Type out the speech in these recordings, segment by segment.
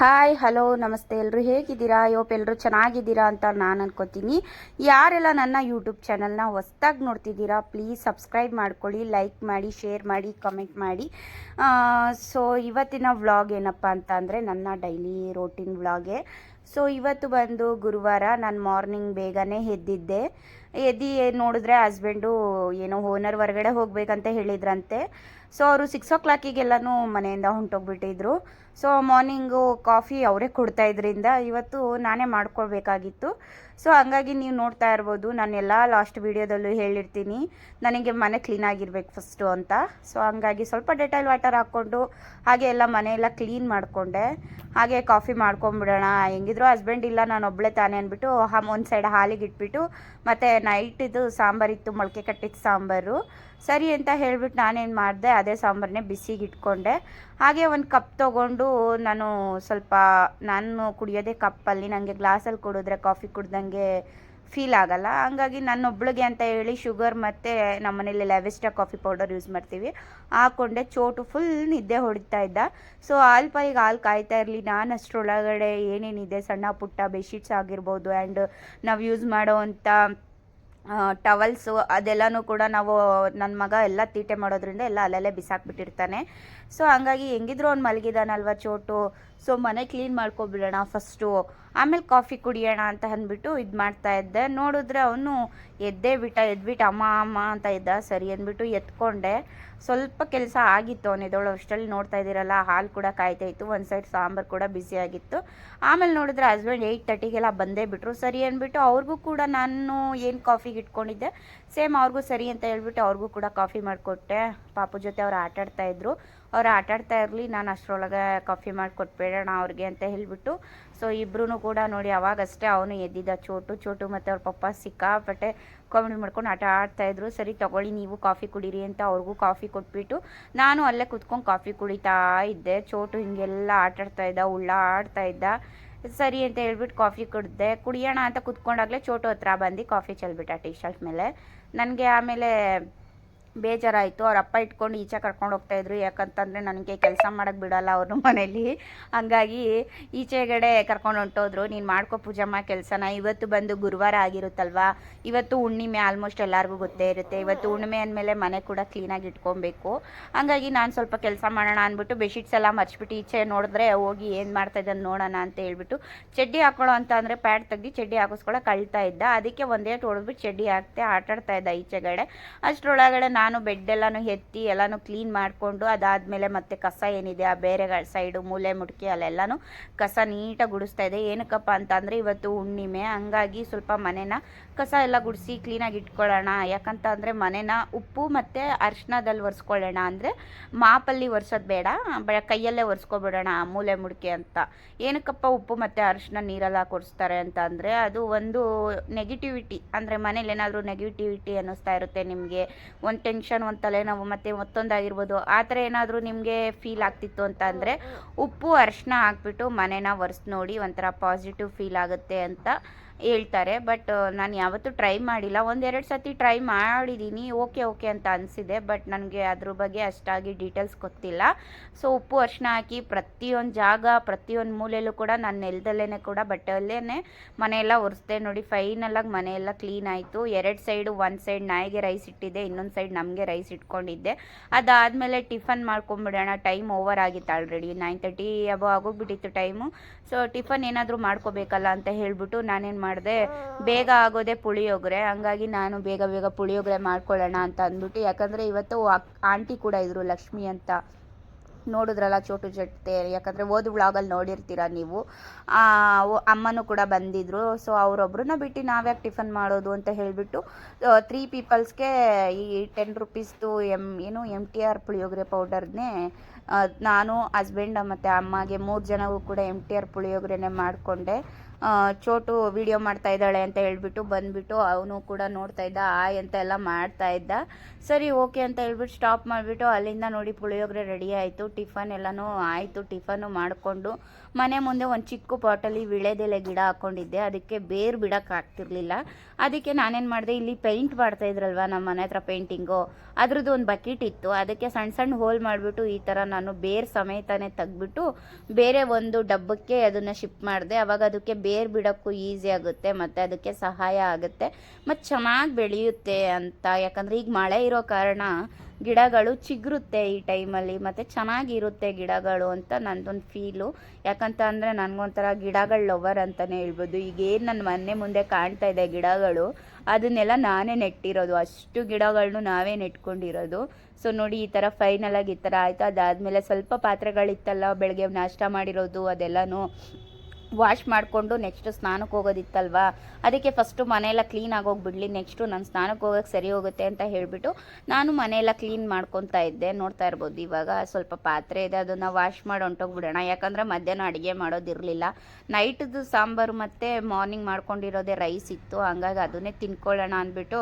Hi hello ನಮಸ್ತೆ. ಎಲ್ಲರೂ ಹೇಗಿದ್ದೀರಾ? ಯೋಪ್ ಎಲ್ಲರೂ ಚೆನ್ನಾಗಿದ್ದೀರಾ ಅಂತ ನಾನು ಅನ್ಕೋತೀನಿ. ಯಾರೆಲ್ಲ ನನ್ನ ಯೂಟ್ಯೂಬ್ ಚಾನಲ್ನ ಹೊಸ್ದಾಗಿ ನೋಡ್ತಿದ್ದೀರಾ ಪ್ಲೀಸ್ ಸಬ್ಸ್ಕ್ರೈಬ್ ಮಾಡ್ಕೊಳ್ಳಿ ಲೈಕ್ ಮಾಡಿ ಶೇರ್ ಮಾಡಿ ಕಮೆಂಟ್ ಮಾಡಿ. ಸೊ ಇವತ್ತಿನ ವ್ಲಾಗ್ ಏನಪ್ಪ ಅಂತ ನನ್ನ ಡೈಲಿ ರೋಟೀನ್ ವ್ಲಾಗೆ ಸೊ ಇವತ್ತು ಬಂದು ಗುರುವಾರ ನಾನು ಮಾರ್ನಿಂಗ್ ಬೇಗನೆ ಎದ್ದಿದ್ದೆ. ಎದ್ದು ನೋಡಿದ್ರೆ ಹಸ್ಬೆಂಡು ಏನೋ ಓನರ್ ಹೊರಗಡೆ ಹೋಗಬೇಕಂತ ಹೇಳಿದ್ರಂತೆ. ಸೊ ಅವರು ಸಿಕ್ಸ್ ಓ ಕ್ಲಾಕಿಗೆಲ್ಲನೂ ಮನೆಯಿಂದ ಹೊಂಟೋಗ್ಬಿಟ್ಟಿದ್ರು. ಸೊ ಮಾರ್ನಿಂಗು ಕಾಫಿ ಅವರೇ ಕೊಡ್ತಾ ಇದ್ರಿಂದ ಇವತ್ತು ನಾನೇ ಮಾಡ್ಕೊಳ್ಬೇಕಾಗಿತ್ತು. ಸೊ ಹಂಗಾಗಿ ನೀವು ನೋಡ್ತಾ ಇರ್ಬೋದು, ನಾನು ಎಲ್ಲ ಲಾಸ್ಟ್ ವೀಡಿಯೋದಲ್ಲೂ ಹೇಳಿರ್ತೀನಿ. ನನಗೆ ಮನೆ ಕ್ಲೀನ್ ಆಗಿರ್ಬೇಕು ಫಸ್ಟು ಅಂತ. ಸೊ ಹಂಗಾಗಿ ಸ್ವಲ್ಪ ಡೆಟಾಲ್ ವಾಟರ್ ಹಾಕ್ಕೊಂಡು, ಹಾಗೆ ಎಲ್ಲ ಮನೆಯೆಲ್ಲ ಕ್ಲೀನ್ ಮಾಡಿಕೊಂಡೆ. ಹಾಗೆ ಕಾಫಿ ಮಾಡ್ಕೊಂಬಿಡೋಣ. ಹೆಂಗಿದ್ರು ಹಸ್ಬೆಂಡ್ ಇಲ್ಲ, ನಾನು ಒಬ್ಬಳೇ ತಾನೇ ಅಂದ್ಬಿಟ್ಟು ಹಮ್ ಒಂದು ಸೈಡ್ ಹಾಲಿಗೆ ಇಟ್ಬಿಟ್ಟು, ಮತ್ತು ನೈಟ್ ಇದು ಸಾಂಬಾರಿತ್ತು ಮೊಳಕೆ ಕಟ್ಟಿದ ಸಾಂಬಾರು. ಸರಿ ಅಂತ ಹೇಳ್ಬಿಟ್ಟು ನಾನೇನು ಮಾಡಿದೆ, ಅದೇ ಸಾಂಬಾರನ್ನೇ ಬಿಸಿಗೆ ಇಟ್ಕೊಂಡೆ. ಹಾಗೆ ಒಂದು ಕಪ್ ತೊಗೊಂಡು, ನಾನು ಸ್ವಲ್ಪ, ನಾನು ಕುಡಿಯೋದೇ ಕಪ್ಪಲ್ಲಿ ನನಗೆ ಗ್ಲಾಸಲ್ಲಿ ಕುಡಿದ್ರೆ ಕಾಫಿ ಕುಡ್ದಂಗೆ ಫೀಲ್ ಆಗಲ್ಲ. ಹಂಗಾಗಿ ನನ್ನೊಬ್ಳಿಗೆ ಅಂತ ಹೇಳಿ ಶುಗರ್ ಮತ್ತು ನಮ್ಮ ಮನೇಲಿ ಲೆವೆಸ್ಟಾ ಕಾಫಿ ಪೌಡರ್ ಯೂಸ್ ಮಾಡ್ತೀವಿ. ಹಾಕ್ಕೊಂಡೆ ಚೋಟು ಫುಲ್ ನಿದ್ದೆ ಹೊಡಿತಾ ಇದ್ದ. ಸೊ ಹಾಲು ಪಾಯಿಗೆ ಹಾಲು ಕಾಯ್ತಾ ಇರಲಿ. ನಾನು ಅಷ್ಟರೊಳಗಡೆ ಏನೇನಿದೆ, ಸಣ್ಣ ಪುಟ್ಟ ಬೆಡ್ಶೀಟ್ಸ್ ಆಗಿರ್ಬೋದು ಆ್ಯಂಡ್ ನಾವು ಯೂಸ್ ಮಾಡೋವಂಥ ಟವಲ್ಸು ಅದೆಲ್ಲನೂ ಕೂಡ ನಾವು ನನ್ನ ಮಗ ಎಲ್ಲ ತೀಟೆ ಮಾಡೋದ್ರಿಂದ ಎಲ್ಲ ಅಲ್ಲಲ್ಲೇ ಬಿಸಾಕ್ಬಿಟ್ಟಿರ್ತಾನೆ. ಸೊ ಹಂಗಾಗಿ ಹೆಂಗಿದ್ರು ಅವ್ನು ಮಲಗಿದಾನಲ್ವ ಚೋಟು. ಸೊ ಮನೆ ಕ್ಲೀನ್ ಮಾಡ್ಕೊಬಿಡೋಣ ಫಸ್ಟು ಆಮೇಲೆ ಕಾಫಿ ಕುಡಿಯೋಣ ಅಂತ ಅಂದ್ಬಿಟ್ಟು ಇದು ಮಾಡ್ತಾ ಇದ್ದೆ. ನೋಡಿದ್ರೆ ಅವನು ಎದ್ದೇ ಬಿಟ್ಟ, ಎದ್ಬಿಟ್ಟು, ಅಮ್ಮ ಅಮ್ಮ ಅಂತ ಇದ್ದ. ಸರಿ ಅಂದ್ಬಿಟ್ಟು ಎತ್ಕೊಂಡೆ. ಸ್ವಲ್ಪ ಕೆಲಸ ಆಗಿತ್ತು ಅವನಿದೊಳು ಅಷ್ಟರಲ್ಲಿ. ನೋಡ್ತಾ ಇದ್ದೀರಲ್ಲ, ಹಾಲು ಕೂಡ ಕಾಯ್ತಾ ಇತ್ತು. ಒಂದು ಸೈಡ್ ಸಾಂಬಾರು ಕೂಡ ಬಿಸಿ ಆಗಿತ್ತು. ಆಮೇಲೆ ನೋಡಿದ್ರೆ ಹಸ್ಬೆಂಡ್ ಏಯ್ಟ್ ತರ್ಟಿಗೆಲ್ಲ ಬಂದೇ ಬಿಟ್ಟರು ಸರಿ ಅಂದ್ಬಿಟ್ಟು ಅವ್ರಿಗೂ ಕೂಡ ನಾನು ಏನು ಕಾಫಿಗೆ ಇಟ್ಕೊಂಡಿದ್ದೆ? ಸೇಮ್ ಅವ್ರಿಗೂ ಸರಿ ಅಂತ ಹೇಳ್ಬಿಟ್ಟು ಅವ್ರಿಗೂ ಕೂಡ ಕಾಫಿ ಮಾಡಿಕೊಟ್ಟೆ. ಪಾಪು ಜೊತೆ ಅವ್ರು ಆಟಾಡ್ತಾ ಅವ್ರು ಆಟಾಡ್ತಾ ಇರಲಿ, ನಾನು ಅಷ್ಟರೊಳಗೆ ಕಾಫಿ ಮಾಡಿ ಕೊಟ್ಬಿಡೋಣ ಅವ್ರಿಗೆ ಅಂತ ಹೇಳಿಬಿಟ್ಟು ಸೊ ಇಬ್ಬರೂ ಕೂಡ ನೋಡಿ ಅವಾಗಷ್ಟೇ ಅವನು ಎದ್ದಿದ್ದ ಚೋಟು ಚೋಟು ಮತ್ತು ಅವ್ರ ಪಪ್ಪ ಸಿಕ್ಕಾಪಟ್ಟೆ ಕಾಮಿಡಿ ಮಾಡ್ಕೊಂಡು ಆಟ ಆಡ್ತಾಯಿದ್ರು ಸರಿ ತಗೊಳ್ಳಿ ನೀವು ಕಾಫಿ ಕುಡೀರಿ ಅಂತ ಅವ್ರಿಗೂ ಕಾಫಿ ಕೊಟ್ಬಿಟ್ಟು, ನಾನು ಅಲ್ಲೇ ಕುತ್ಕೊಂಡು ಕಾಫಿ ಕುಡಿತಾ ಇದ್ದೆ, ಚೋಟು ಹಿಂಗೆಲ್ಲ ಆಟಾಡ್ತಾ ಇದ್ದ ಉಳ್ಳ ಆಡ್ತಾ ಇದ್ದ, ಸರಿ ಅಂತ ಹೇಳ್ಬಿಟ್ಟು ಕಾಫಿ ಕುಡಿದೆ, ಕುಡಿಯೋಣ ಅಂತ ಕುತ್ಕೊಂಡಾಗಲೇ ಚೋಟು ಹತ್ರ ಬಂದು ಕಾಫಿ ಚೆಲ್ಬಿಟ್ಟ ಟೀ ಶರ್ಟ್ ಮೇಲೆ, ನನಗೆ ಆಮೇಲೆ ಬೇಜಾರಾಯಿತು. ಅವ್ರ ಅಪ್ಪ ಇಟ್ಕೊಂಡು ಈಚೆ ಕರ್ಕೊಂಡು ಹೋಗ್ತಾಯಿದ್ರು ಯಾಕಂತಂದರೆ ನನಗೆ ಕೆಲಸ ಮಾಡೋಕ್ಕೆ ಬಿಡಲ್ಲ ಅವ್ರ ಮನೇಲಿ. ಹಂಗಾಗಿ ಈಚೆಗಡೆ ಕರ್ಕೊಂಡು ಹೊಂಟೋದ್ರು. ನೀನು ಮಾಡ್ಕೊ ಪೂಜಮ್ಮ, ಕೆಲಸನ. ಇವತ್ತು ಬಂದು ಗುರುವಾರ ಆಗಿರುತ್ತಲ್ವಾ? ಇವತ್ತು ಹುಣ್ಣಿಮೆ ಆಲ್ಮೋಸ್ಟ್ ಎಲ್ಲರಿಗೂ ಗೊತ್ತೇ ಇರುತ್ತೆ. ಇವತ್ತು ಹುಣ್ಣಿಮೆ ಅಂದಮೇಲೆ ಮನೆ ಕೂಡ ಕ್ಲೀನಾಗಿ ಇಟ್ಕೊಬೇಕು. ಹಂಗಾಗಿ ನಾನು ಸ್ವಲ್ಪ ಕೆಲಸ ಮಾಡೋಣ ಅಂದ್ಬಿಟ್ಟು ಬೆಡ್ಶೀಟ್ಸ್ ಎಲ್ಲ ಮರ್ಚ್ಬಿಟ್ಟು ಈಚೆ ನೋಡಿದ್ರೆ ಹೋಗಿ ಏನು ಮಾಡ್ತಾ ಇದ್ದಾನೆ ನೋಡೋಣ ಅಂತ ಹೇಳ್ಬಿಟ್ಟು ಚಡ್ಡಿ ಹಾಕೊಳ್ಳೋ ಅಂತ ಅಂದರೆ ಪ್ಯಾಡ್ ತೆಗ್ದು ಚಡ್ಡಿ ಹಾಕಿಸ್ಕೊಳ್ಳೋ ಕಳ್ತಾ ಇದ್ದ. ಅದಕ್ಕೆ ಒಂದೇ ಹೊಡೆದ್ಬಿಟ್ಟು ಚಡ್ಡಿ ಹಾಕ್ತೆ, ಆಟಾಡ್ತಾ ಇದ್ದ ಈಚೆಗಡೆ. ಅಷ್ಟರೊಳಗಡೆ ನಾನು ಬೆಡ್ ಎಲ್ಲಾನು ಎತ್ತಿ ಎಲ್ಲಾನು ಕ್ಲೀನ್ ಮಾಡಿಕೊಂಡು ಅದಾದಮೇಲೆ ಮತ್ತೆ ಕಸ ಏನಿದೆ ಆ ಬೇರೆ ಸೈಡು ಮೂಲೆ ಮುಡ್ಕಿ ಅಲ್ಲೆಲ್ಲನೂ ಕಸ ನೀಟಾಗಿ ಗುಡಿಸ್ತಾ ಇದೆ. ಏನಕ್ಕಪ್ಪ ಅಂತಂದರೆ ಇವತ್ತು ಹುಣ್ಣಿಮೆ, ಹಂಗಾಗಿ ಸ್ವಲ್ಪ ಮನೆನ ಕಸ ಎಲ್ಲ ಗುಡಿಸಿ ಕ್ಲೀನಾಗಿ ಇಟ್ಕೊಳ್ಳೋಣ. ಯಾಕಂತ ಅಂದರೆ ಮನೆನ ಉಪ್ಪು ಮತ್ತು ಅರ್ಶಿನದಲ್ಲಿ ಒರೆಸ್ಕೊಳ್ಳೋಣ ಅಂದರೆ ಮಾಪಲ್ಲಿ ಒರೆಸೋದು ಬೇಡ ಕೈಯಲ್ಲೇ ಒರೆಸ್ಕೊಬಿಡೋಣ ಮೂಲೆ ಮುಡ್ಕೆ ಅಂತ. ಏನಕ್ಕಪ್ಪ ಉಪ್ಪು ಮತ್ತು ಅರಿಶಿನ ನೀರೆಲ್ಲ ಕೊಡಿಸ್ತಾರೆ ಅಂತ ಅಂದರೆ ಅದು ಒಂದು ನೆಗೆಟಿವಿಟಿ ಅಂದರೆ ಮನೇಲಿ ಏನಾದರೂ ನೆಗೆಟಿವಿಟಿ ಅನ್ನಿಸ್ತಾ ಇರುತ್ತೆ ನಿಮಗೆ. ಒಂದು ಟೆನ್ಷನ್ ಒಂದು ತಲೆನೋವು ಮತ್ತು ಮತ್ತೊಂದಾಗಿರ್ಬೋದು ಆ ಥರ ಏನಾದರೂ ನಿಮಗೆ ಫೀಲ್ ಆಗ್ತಿತ್ತು ಅಂತ ಅಂದರೆ ಉಪ್ಪು ಅರಿಶಿನ ಹಾಕ್ಬಿಟ್ಟು ಮನೆನ ಒರೆಸಿ ನೋಡಿ ಒಂಥರ ಪಾಸಿಟಿವ್ ಫೀಲ್ ಆಗುತ್ತೆ ಅಂತ ಹೇಳ್ತಾರೆ ಬಟ್ ನಾನು ಯಾವತ್ತೂ ಟ್ರೈ ಮಾಡಿಲ್ಲ. ಒಂದೆರಡು ಸತಿ ಟ್ರೈ ಮಾಡಿದ್ದೀನಿ ಓಕೆ ಓಕೆ ಅಂತ ಅನಿಸಿದೆ ಬಟ್ ನನಗೆ ಅದ್ರ ಬಗ್ಗೆ ಅಷ್ಟಾಗಿ ಡೀಟೇಲ್ಸ್ ಗೊತ್ತಿಲ್ಲ. ಸೊ ಉಪ್ಪು ಅರಿಶಿನ ಹಾಕಿ ಪ್ರತಿಯೊಂದು ಜಾಗ, ಪ್ರತಿಯೊಂದು ಮೂಲೆಯಲ್ಲೂ ಕೂಡ ನಾನು ನೆಲದಲ್ಲೇ ಕೂಡ ಬಟ್ಟೆಯಲ್ಲೇ ಮನೆಯೆಲ್ಲ ಒರೆಸ್ದೆ ನೋಡಿ ಫೈನಲಾಗಿ ಮನೆಯೆಲ್ಲ ಕ್ಲೀನ್ ಆಯಿತು. ಎರಡು ಸೈಡು ಒಂದು ಸೈಡ್ ನಾಯಿಗೆ ರೈಸ್ ಇಟ್ಟಿದ್ದೆ, ಇನ್ನೊಂದು ಸೈಡ್ ನಮಗೆ ರೈಸ್ ಇಟ್ಕೊಂಡಿದ್ದೆ. ಅದಾದಮೇಲೆ ಟಿಫನ್ ಮಾಡ್ಕೊಂಬಿಡೋಣ ಟೈಮ್ ಓವರ್ ಆಗಿತ್ತು ಆಲ್ರೆಡಿ ನೈನ್ ತರ್ಟಿ ಅಬೋ ಆಗೋಗ್ಬಿಟ್ಟಿತ್ತು ಟೈಮು ಸೊ ಟಿಫನ್ ಏನಾದರೂ ಮಾಡ್ಕೋಬೇಕಲ್ಲ ಅಂತ ಹೇಳಿಬಿಟ್ಟು ನಾನೇನು ಮಾಡಿದೆ, ಬೇಗ ಆಗೋದೆ ಪುಳಿಯೋಗರೆ. ಹಂಗಾಗಿ ನಾನು ಬೇಗ ಬೇಗ ಪುಳಿಯೋಗರೆ ಮಾಡ್ಕೊಳ್ಳೋಣ ಅಂತ ಅಂದ್ಬಿಟ್ಟು, ಯಾಕಂದರೆ ಇವತ್ತು ಆಂಟಿ ಕೂಡ ಇದ್ರು ಲಕ್ಷ್ಮಿ ಅಂತ ನೋಡಿದ್ರಲ್ಲ ಚೋಟು ಜೊತೆ. ಯಾಕಂದರೆ ಓದು ವ್ಲಾಗಲ್ಲಿ ನೋಡಿರ್ತೀರ ನೀವು. ಅಮ್ಮನೂ ಕೂಡ ಬಂದಿದ್ರು. ಸೊ ಅವರೊಬ್ಬರನ್ನ ಬಿಟ್ಟು ನಾವ್ಯಾಕೆ ಟಿಫನ್ ಮಾಡೋದು ಅಂತ ಹೇಳಿಬಿಟ್ಟು ತ್ರೀ ಪೀಪಲ್ಸ್ಗೆ ಈ ಟೆನ್ ರುಪೀಸ್ದು ಎಂ, ಏನು ಎಂ ಟಿ ಆರ್ ಪುಳಿಯೋಗರೆ ಪೌಡರ್ನೇ ನಾನು ಹಸ್ಬೆಂಡ್ ಮತ್ತು ಅಮ್ಮಗೆ ಮೂರು ಜನಗೂ ಕೂಡ ಎಂ ಟಿ ಆರ್ ಪುಳಿಯೋಗರೆನೇ ಮಾಡಿಕೊಂಡೆ. ಚೋಟು ವಿಡಿಯೋ ಮಾಡ್ತಾ ಇದ್ದಾಳೆ ಅಂತ ಹೇಳ್ಬಿಟ್ಟು ಬಂದ್ಬಿಟ್ಟು ಅವನು ಕೂಡ ನೋಡ್ತಾ ಇದ್ದ, ಆಯ್ ಅಂತ ಎಲ್ಲ ಮಾಡ್ತಾ ಇದ್ದ. ಸರಿ, ಓಕೆ ಅಂತ ಹೇಳ್ಬಿಟ್ಟು ಸ್ಟಾಪ್ ಮಾಡಿಬಿಟ್ಟು ಅಲ್ಲಿಂದ ನೋಡಿ ಪುಳಿಯೋಗರೆ ರೆಡಿ ಆಯಿತು, ಟಿಫನ್ ಎಲ್ಲನೂ ಆಯಿತು, ಟಿಫನ್ನು ಮಾಡಿಕೊಂಡು ಮನೆ ಮುಂದೆ ಒಂದು ಚಿಕ್ಕ ಪಾಟಲ್ಲಿ ವಿಳೆದೆಲೆ ಗಿಡ ಹಾಕ್ಕೊಂಡಿದ್ದೆ ಅದಕ್ಕೆ ಬೇರು ಬಿಡೋಕೆ ಆಗ್ತಿರ್ಲಿಲ್ಲ. ಅದಕ್ಕೆ ನಾನೇನು ಮಾಡಿದೆ, ಇಲ್ಲಿ ಪೇಂಟ್ ಮಾಡ್ತಾ ಇದ್ರಲ್ವ ನಮ್ಮ ಮನೆ ಹತ್ರ ಪೇಂಟಿಂಗು? ಅದ್ರದ್ದು ಒಂದು ಬಕೆಟ್ ಇತ್ತು. ಅದಕ್ಕೆ ಸಣ್ಣ ಸಣ್ಣ ಹೋಲ್ ಮಾಡಿಬಿಟ್ಟು ಈ ಥರ ನಾನು ಬೇರು ಸಮೇತನೇ ತೆಗ್ಬಿಟ್ಟು ಬೇರೆ ಒಂದು ಡಬ್ಬಕ್ಕೆ ಅದನ್ನು ಶಿಫ್ಟ್ ಮಾಡಿದೆ. ಅವಾಗ ಅದಕ್ಕೆ ಬೇರು ಬಿಡೋಕ್ಕೂ ಈಸಿ ಆಗುತ್ತೆ, ಮತ್ತು ಅದಕ್ಕೆ ಸಹಾಯ ಆಗುತ್ತೆ. ಮತ್ತು ಚೆನ್ನಾಗಿ ಬೆಳೆಯುತ್ತೆ ಅಂತ. ಯಾಕಂದರೆ ಈಗ ಮಳೆ ಇರೋ ಕಾರಣ ಗಿಡಗಳು ಚಿಗುರುತ್ತೆ ಈ ಟೈಮಲ್ಲಿ, ಮತ್ತು ಚೆನ್ನಾಗಿರುತ್ತೆ ಗಿಡಗಳು ಅಂತ ನಂದೊಂದು ಫೀಲು. ಯಾಕಂತ ಅಂದರೆ ನನಗೊಂಥರ ಗಿಡಗಳ ಲವರ್ ಅಂತಲೇ ಹೇಳ್ಬೋದು. ಈಗೇನು ನನ್ನ ಮನೆ ಮುಂದೆ ಕಾಣ್ತಾ ಇದೆ ಗಿಡಗಳು, ಅದನ್ನೆಲ್ಲ ನಾನೇ ನೆಟ್ಟಿರೋದು. ಅಷ್ಟು ಗಿಡಗಳನ್ನು ನಾವೇ ನೆಟ್ಕೊಂಡಿರೋದು. ಸೊ ನೋಡಿ, ಈ ಥರ ಫೈನಲಾಗಿ ಈ ಥರ ಆಯಿತು. ಅದಾದಮೇಲೆ ಸ್ವಲ್ಪ ಪಾತ್ರೆಗಳಿತ್ತಲ್ಲ, ಬೆಳಗ್ಗೆ ನಾಷ್ಟ ಮಾಡಿರೋದು ಅದೆಲ್ಲನೂ ವಾಶ್ ಮಾಡಿಕೊಂಡು ನೆಕ್ಸ್ಟ್ ಸ್ನಾನಕ್ಕೆ ಹೋಗೋದಿತ್ತಲ್ವಾ? ಅದಕ್ಕೆ ಫಸ್ಟು ಮನೆಯೆಲ್ಲ ಕ್ಲೀನ್ ಆಗೋಗ್ಬಿಡ್ಲಿ ನೆಕ್ಸ್ಟು ನಾನು ಸ್ನಾನಕ್ಕೆ ಹೋಗೋಕ್ಕೆ ಸರಿ ಹೋಗುತ್ತೆ ಅಂತ ಹೇಳಿಬಿಟ್ಟು ನಾನು ಮನೆಯೆಲ್ಲ ಕ್ಲೀನ್ ಮಾಡ್ಕೊತಾ ಇದ್ದೆ. ನೋಡ್ತಾ ಇರ್ಬೋದು ಇವಾಗ ಸ್ವಲ್ಪ ಪಾತ್ರೆ ಇದೆ, ಅದನ್ನು ವಾಶ್ ಮಾಡಿ ಹೊಂಟೋಗ್ಬಿಡೋಣ. ಯಾಕಂದರೆ ಮಧ್ಯಾಹ್ನ ಅಡುಗೆ ಮಾಡೋದಿರಲಿಲ್ಲ. ನೈಟ್ದು ಸಾಂಬಾರು ಮತ್ತು ಮಾರ್ನಿಂಗ್ ಮಾಡ್ಕೊಂಡಿರೋದೇ ರೈಸ್ ಇತ್ತು. ಹಂಗಾಗಿ ಅದನ್ನೇ ತಿನ್ಕೊಳ್ಳೋಣ ಅಂದ್ಬಿಟ್ಟು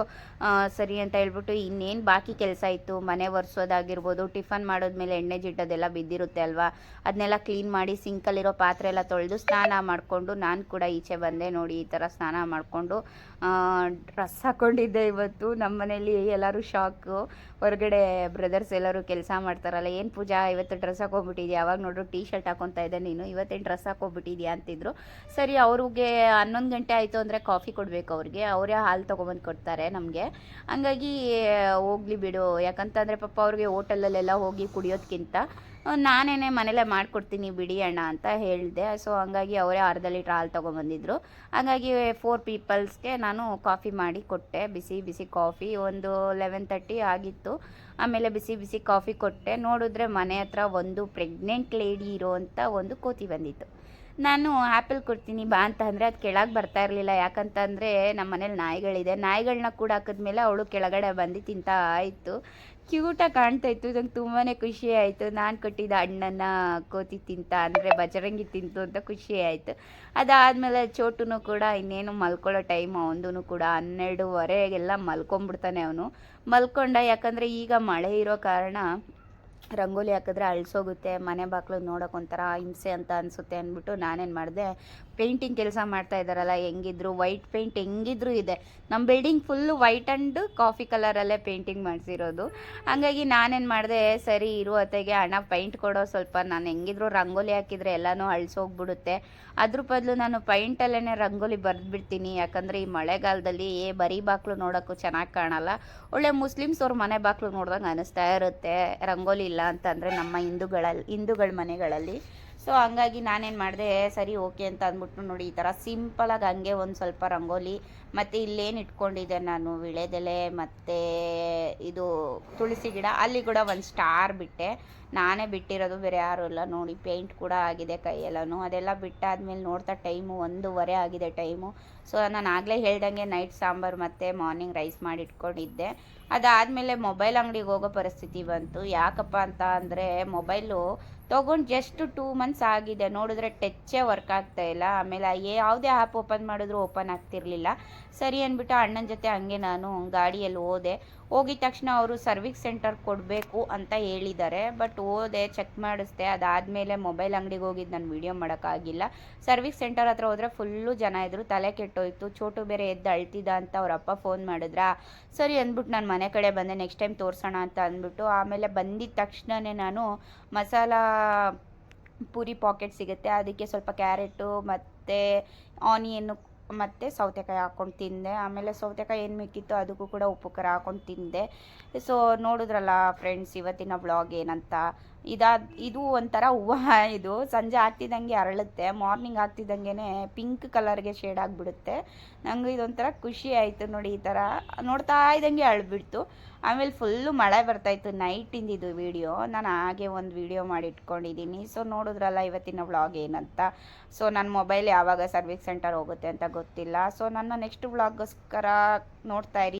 ಸರಿ ಅಂತ ಹೇಳ್ಬಿಟ್ಟು ಇನ್ನೇನು ಬಾಕಿ ಕೆಲಸ ಇತ್ತು? ಮನೆ ಒರೆಸೋದಾಗಿರ್ಬೋದು, ಟಿಫನ್ ಮಾಡೋದ್ಮೇಲೆ ಎಣ್ಣೆ ಜಿಡ್ಡದೆಲ್ಲ ಬಿದ್ದಿರುತ್ತೆ ಅಲ್ವಾ? ಅದನ್ನೆಲ್ಲ ಕ್ಲೀನ್ ಮಾಡಿ ಸಿಂಕಲ್ಲಿರೋ ಪಾತ್ರೆ ಎಲ್ಲ ತೊಳೆದು ಸ್ನಾನ ಮಾಡಿಕೊಂಡು ನಾನು ಕೂಡ ಈಚೆ ಬಂದೆ ನೋಡಿ ಈ ಥರ ಸ್ನಾನ ಮಾಡಿಕೊಂಡು. ಡ್ರೆಸ್ ಹಾಕ್ಕೊಂಡಿದ್ದೆ ಇವತ್ತು. ನಮ್ಮ ಮನೇಲಿ ಎಲ್ಲರೂ ಶಾಕು ಹೊರಗಡೆ ಬ್ರದರ್ಸ್ ಎಲ್ಲರೂ ಕೆಲಸ ಮಾಡ್ತಾರಲ್ಲ, ಏನು ಪೂಜಾ, ಇವತ್ತು ಡ್ರೆಸ್ ಹಾಕೊಂಡ್ಬಿಟ್ಟಿದ್ಯಾ? ಯಾವಾಗ ನೋಡ್ರು ಟೀ ಶರ್ಟ್ ಹಾಕೊತಾ ಇದ್ದೆ ನೀನು, ಇವತ್ತೇನು ಡ್ರೆಸ್ ಹಾಕೊಂಡ್ಬಿಟ್ಟಿದ್ಯಾ? ಅಂತಿದ್ರು. ಸರಿ, ಅವ್ರಿಗೆ ಹನ್ನೊಂದು ಗಂಟೆ ಆಯಿತು ಅಂದರೆ ಕಾಫಿ ಕೊಡಬೇಕು ಅವ್ರಿಗೆ. ಅವರೇ ಹಾಲು ತೊಗೊಬಂದು ಕೊಡ್ತಾರೆ ನಮಗೆ. ಹಂಗಾಗಿ, ಹೋಗ್ಲಿ ಬಿಡು. ಯಾಕಂತಂದರೆ ಪಾಪ ಅವ್ರಿಗೆ ಹೋಟೆಲಲ್ಲೆಲ್ಲ ಹೋಗಿ ಕುಡಿಯೋದಕ್ಕಿಂತ ನಾನೇನೆ ಮನೇಲೆ ಮಾಡಿಕೊಡ್ತೀನಿ ಬಿಡಿ ಅಣ್ಣ ಅಂತ ಹೇಳಿದೆ ಸೊ ಹಂಗಾಗಿ ಅವರೇ ಅರ್ಧ ಲೀಟ್ರ್ ಹಾಲು ತೊಗೊಂಬಂದಿದ್ರು. ಹಾಗಾಗಿ ಫೋರ್ ಪೀಪಲ್ಸ್ಗೆ ನಾನು ಕಾಫಿ ಮಾಡಿ ಕೊಟ್ಟೆ. ಬಿಸಿ ಬಿಸಿ ಕಾಫಿ ಒಂದು ಲೆವೆನ್ ತರ್ಟಿ ಆಗಿತ್ತು. ಆಮೇಲೆ ಬಿಸಿ ಬಿಸಿ ಕಾಫಿ ಕೊಟ್ಟೆ. ನೋಡಿದ್ರೆ ಮನೆ ಹತ್ರ ಒಂದು ಪ್ರೆಗ್ನೆಂಟ್ ಲೇಡಿ ಇರೋವಂಥ ಒಂದು ಕೋತಿ ಬಂದಿತ್ತು. ನಾನು ಆ್ಯಪಲ್ ಕೊಡ್ತೀನಿ ಬಾ ಅಂತ ಅಂದರೆ ಅದು ಕೆಳಗೆ ಬರ್ತಾ ಇರಲಿಲ್ಲ. ಯಾಕಂತಂದರೆ ನಮ್ಮ ಮನೇಲಿ ನಾಯಿಗಳಿದೆ. ನಾಯಿಗಳನ್ನ ಕೂಡ ಹಾಕಿದ್ಮೇಲೆ ಅವಳು ಕೆಳಗಡೆ ಬಂದು ತಿಂತಾ ಆಯಿತು ಕ್ಯೂಟಾಗಿ ಕಾಣ್ತಾ ಇತ್ತು. ನಂಗೆ ತುಂಬಾ ಖುಷಿ ಆಯಿತು. ನಾನು ಕೊಟ್ಟಿದ್ದ ಅಣ್ಣನ ಕೋತಿ ತಿಂತ, ಅಂದರೆ ಬಜರಂಗಿ ತಿಂತು ಅಂತ ಖುಷಿ ಆಯಿತು. ಅದಾದಮೇಲೆ ಚೋಟುನು ಕೂಡ ಇನ್ನೇನು ಮಲ್ಕೊಳ್ಳೋ ಟೈಮ್ ಅವನದು ಕೂಡ ಹನ್ನೆರಡುವರೆಗೆಲ್ಲ ಮಲ್ಕೊಂಡ್ಬಿಡ್ತಾನೆ ಅವನು. ಮಲ್ಕೊಂಡ, ಯಾಕಂದರೆ ಈಗ ಮಳೆ ಇರೋ ಕಾರಣ ರಂಗೋಲಿ ಹಾಕಿದ್ರೆ ಅಳ್ಸೋಗುತ್ತೆ, ಮನೆ ಬಾಗಿಲು ನೋಡೋಕೆ ಒಂಥರ ಹಿಂಸೆ ಅಂತ ಅನಿಸುತ್ತೆ ಅಂದ್ಬಿಟ್ಟು ನಾನೇನು ಮಾಡಿದೆ ಪೇಂಟಿಂಗ್ ಕೆಲಸ ಮಾಡ್ತಾ ಇದ್ದಾರಲ್ಲ, ಹೆಂಗಿದ್ರು? ವೈಟ್ ಪೇಂಟ್ ಹೆಂಗಿದ್ರು ಇದೆ. ನಮ್ಮ building full white and coffee ಕಲರಲ್ಲೇ painting ಮಾಡಿಸಿರೋದು. ಹಾಗಾಗಿ ನಾನೇನು ಮಾಡಿದೆ, ಸರಿ ಇರೋ ಹೊತ್ತಿಗೆ ಹಣ ಪೈಂಟ್ ಕೊಡೋ ಸ್ವಲ್ಪ, ನಾನು ಹೆಂಗಿದ್ರು ರಂಗೋಲಿ ಹಾಕಿದರೆ ಎಲ್ಲನೂ ಅಳಿಸೋಗ್ಬಿಡುತ್ತೆ. ಅದ್ರ ಬದಲು ನಾನು ಪೈಂಟಲ್ಲೇ ರಂಗೋಲಿ ಬರೆದ್ಬಿಡ್ತೀನಿ. ಯಾಕಂದರೆ ಈ ಮಳೆಗಾಲದಲ್ಲಿ ಏ ಬರೀ ಬಾಕ್ಲು ನೋಡೋಕ್ಕೂ ಚೆನ್ನಾಗಿ ಕಾಣಲ್ಲ. ಒಳ್ಳೆ ಮುಸ್ಲಿಮ್ಸ್ ಅವ್ರ ಮನೆ ಬಾಕ್ಲು ನೋಡಿದಾಗ ಅನ್ನಿಸ್ತಾ ಇರುತ್ತೆ. ರಂಗೋಲಿ ಇಲ್ಲ ಅಂತಂದರೆ ನಮ್ಮ ಹಿಂದೂಗಳಲ್ಲಿ ಹಿಂದೂಗಳ ಮನೆಗಳಲ್ಲಿ. ಸೊ ಹಂಗಾಗಿ ನಾನೇನು ಮಾಡಿದೆ, ಸರಿ, ಓಕೆ ಅಂತ ಅಂದ್ಬಿಟ್ಟು ನೋಡಿ, ಈ ಥರ ಸಿಂಪಲಾಗಿ ಹಂಗೆ ಒಂದು ಸ್ವಲ್ಪ ರಂಗೋಲಿ, ಮತ್ತು ಇಲ್ಲೇನು ಇಟ್ಕೊಂಡಿದ್ದೆ ನಾನು, ವಿಳೆದೆಲೆ, ಮತ್ತು ಇದು ತುಳಸಿ ಗಿಡ, ಅಲ್ಲಿ ಕೂಡ ಒಂದು ಸ್ಟಾರ್ ಬಿಟ್ಟೆ. ನಾನೇ ಬಿಟ್ಟಿರೋದು ಬೇರೆ ಯಾರೂ ಇಲ್ಲ, ನೋಡಿ ಪೇಂಟ್ ಕೂಡ ಆಗಿದೆ ಕೈಯೆಲ್ಲನೂ. ಅದೆಲ್ಲ ಬಿಟ್ಟಾದ್ಮೇಲೆ ನೋಡ್ತಾ ಟೈಮು ಒಂದೂವರೆ ಆಗಿದೆ ಟೈಮು ಸೊ, ನಾನು ಆಗಲೇ ಹೇಳ್ದಂಗೆ ನೈಟ್ ಸಾಂಬಾರು ಮತ್ತು ಮಾರ್ನಿಂಗ್ ರೈಸ್ ಮಾಡಿ ಇಟ್ಕೊಂಡಿದ್ದೆ ಅದಾದಮೇಲೆ ಮೊಬೈಲ್ ಅಂಗಡಿಗೆ ಹೋಗೋ ಪರಿಸ್ಥಿತಿ ಬಂತು. ಯಾಕಪ್ಪ ಅಂತ ಅಂದರೆ ಮೊಬೈಲು ತೊಗೊಂಡು ಜಸ್ಟ್ ಟೂ ಮಂತ್ಸ್ ಆಗಿದೆ. ನೋಡಿದ್ರೆ ಟಚ್ಚೇ ವರ್ಕ್ ಆಗ್ತಾ ಇಲ್ಲ. ಆಮೇಲೆ ಯಾವುದೇ ಆ್ಯಪ್ ಓಪನ್ ಮಾಡಿದ್ರು ಓಪನ್ ಆಗ್ತಿರ್ಲಿಲ್ಲ. ಸರಿ ಅಂದ್ಬಿಟ್ಟು ಅಣ್ಣನ ಜೊತೆ ಹಂಗೆ ನಾನು ಗಾಡಿಯಲ್ಲಿ ಹೋದೆ. ಹೋಗಿದ ತಕ್ಷಣ ಅವರು ಸರ್ವಿಸ್ ಸೆಂಟರ್ ಕೊಡಬೇಕು ಅಂತ ಹೇಳಿದ್ದಾರೆ. ಬಟ್ ಹೋದೆ, ಚೆಕ್ ಮಾಡಿಸ್ದೆ, ಅದಾದಮೇಲೆ ಮೊಬೈಲ್ ಅಂಗಡಿಗೆ ಹೋಗಿದ್ದು, ನಾನು ವೀಡಿಯೋ ಮಾಡೋಕ್ಕಾಗಿಲ್ಲ. ಸರ್ವಿಸ್ ಸೆಂಟರ್ ಹತ್ರ ಹೋದರೆ ಫುಲ್ಲು ಜನ ಇದ್ದರು ತಲೆ ಕೆಟ್ಟೋಯ್ತು, ಚೋಟು ಬೇರೆ ಎದ್ದು ಅಳ್ತಿದ್ದ ಅಂತ ಅವ್ರ ಅಪ್ಪ ಫೋನ್ ಮಾಡಿದ್ರಾ? ಸರಿ ಅಂದ್ಬಿಟ್ಟು ನಾನು ಮನೆ ಕಡೆ ಬಂದೆ, ನೆಕ್ಸ್ಟ್ ಟೈಮ್ ತೋರಿಸೋಣ ಅಂತ ಅಂದ್ಬಿಟ್ಟು, ಆಮೇಲೆ ಬಂದಿದ್ದ ತಕ್ಷಣವೇ ನಾನು ಮಸಾಲ ಪೂರಿ ಪಾಕೆಟ್ ಸಿಗುತ್ತೆ, ಅದಕ್ಕೆ ಸ್ವಲ್ಪ ಕ್ಯಾರೆಟು ಮತ್ತು ಆನಿಯನ್ನು ಮತ್ತು ಸೌತೆಕಾಯಿ ಹಾಕ್ಕೊಂಡು ತಿಂದೆ. ಆಮೇಲೆ ಸೌತೆಕಾಯಿ ಏನು ಮಿಕ್ಕಿತ್ತು ಅದಕ್ಕೂ ಕೂಡ ಉಪ್ಪು ಖಾರ ಹಾಕ್ಕೊಂಡು ತಿಂದೆ. ಸೊ ನೋಡಿದ್ರಲ್ಲ ಫ್ರೆಂಡ್ಸ್ ಇವತ್ತಿನ ಬ್ಲಾಗ್ ಏನಂತ? ಇದಾದ, ಇದು ಒಂಥರ ಹೂವು ಇದು. ಸಂಜೆ ಆಗ್ತಿದ್ದಂಗೆ ಅರಳುತ್ತೆ. ಮಾರ್ನಿಂಗ್ ಆಗ್ತಿದ್ದಂಗೆ ಪಿಂಕ್ ಕಲರ್ಗೆ ಶೇಡ್ ಆಗಿಬಿಡುತ್ತೆ. ನಂಗೆ ಇದೊಂಥರ ಖುಷಿ ಆಯಿತು ನೋಡಿ ಈ ಥರ. ನೋಡ್ತಾ ಇದ್ದಂಗೆ ಅಳ್ಬಿಡ್ತು. ಆಮೇಲೆ ಫುಲ್ಲು ಮಳೆ ಬರ್ತಾಯಿತ್ತು ನೈಟಿಂದ ಇದು ವಿಡಿಯೋ ನಾನು ಹಾಗೆ ಒಂದು ವಿಡಿಯೋ ಮಾಡಿ ಇಟ್ಕೊಂಡಿದ್ದೀನಿ ಸೊ ನೋಡಿದ್ರಲ್ಲ ಇವತ್ತಿನ ವ್ಲಾಗ್ ಏನಂತ. ಸೊ ನನ್ನ ಮೊಬೈಲ್ ಯಾವಾಗ ಸರ್ವಿಸ್ ಸೆಂಟರ್ ಹೋಗುತ್ತೆ ಅಂತ ಗೊತ್ತಿಲ್ಲ. ಸೊ ನನ್ನ ನೆಕ್ಸ್ಟ್ ವ್ಲಾಗ್ಗೋಸ್ಕರ ನೋಡ್ತಾ ಇರಿ.